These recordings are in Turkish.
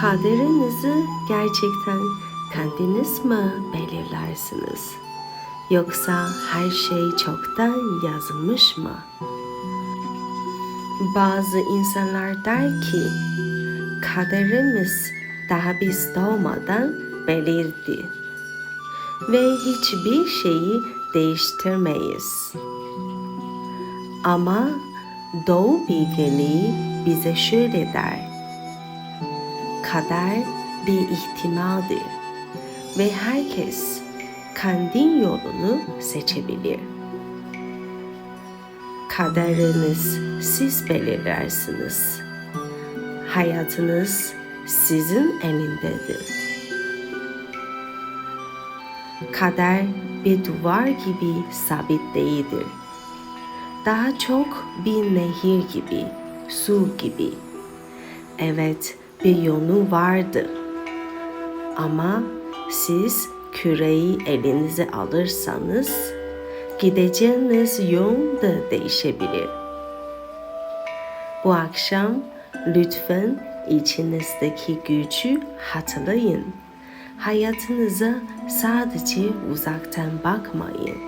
Kaderinizi gerçekten kendiniz mi belirlersiniz? Yoksa her şey çoktan yazılmış mı? Bazı insanlar der ki, kaderimiz daha biz doğmadan belirdi ve hiçbir şeyi değiştirmeyiz. Ama Doğu bilgeliği bize şöyle der. Kader bir ihtimaldir ve herkes kendi yolunu seçebilir. Kaderiniz siz belirlersiniz. Hayatınız sizin elindedir. Kader bir duvar gibi sabit değildir. Daha çok bir nehir gibi, su gibi. Evet, bir yolu vardır. Ama siz küreyi elinize alırsanız gideceğiniz yol da değişebilir. Bu akşam lütfen içinizdeki gücü hatırlayın. Hayatınıza sadece uzaktan bakmayın.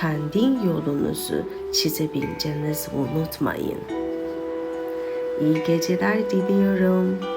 Kendi yolunuzu çizebileceğinizi unutmayın. İyi geceler diliyorum.